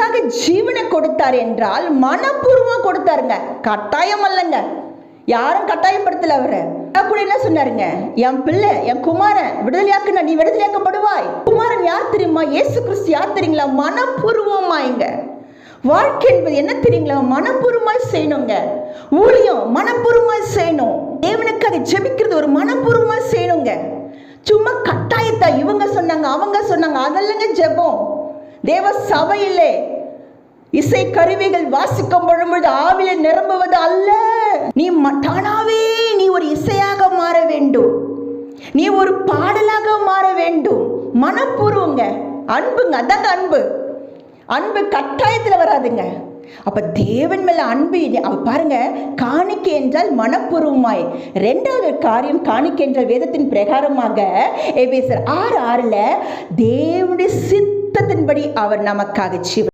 நமக்காக ஜீவனை கொடுத்தார் என்றால் மனப்பூர்வமாக கொடுத்தாருங்க. கட்டாயம் அல்லங்க. யாரும் கட்டாயப்படுத்தல அவர். கூட என்ன சொன்னாருங்க? என் பிள்ளை என் குமாரன் விடுதலையாக்குன நீ விடுதலையாக்கப்படுவாய். குமாரன் யார் தெரியுமா? இயேசு கிறிஸ்து யார் தெரியுங்களா? மனப்பூர்வமாய்ங்க. வாழ்க்கை என்பது என்ன தெரியுங்களா? மனப்பூர்வமாய் செய்யணுங்க. ஊழியம் மனப்பூர்வமாய் செய்யணும். தேவனுக்காக ஜெபிக்கிறது ஒரு மனப்பூர்வமாய் செய்யணுங்க. சும்மா கட்டாயத்தா இவங்க சொன்னாங்க அவங்க சொன்னாங்க. அதெல்லாங்க ஜெபம். தேவ சபையிலே இசை கருவிகள் வாசிக்கும் பொழுது ஆவில நிரம்புவது அல்ல. நீ ம- தானாவே நீ ஒரு இசையாக மாற வேண்டும். நீ ஒரு பாடலாக மாற வேண்டும். மனப்பூர்வங்க அன்புங்க அதாங்க அன்பு. அன்பு கட்டாயத்தில் வராதுங்க. அப்ப தேவன் மேல அன்பு பாருங்க காணிக்கை என்றால் மனப்பூர்வமாய். ரெண்டாவது காரியம் காணிக்கை என்ற வேதத்தின் பிரகாரமாக ஆறு ஆறுல தேவனுடைய வசனத்தின்படி அவர் நமக்காக ஜீவன்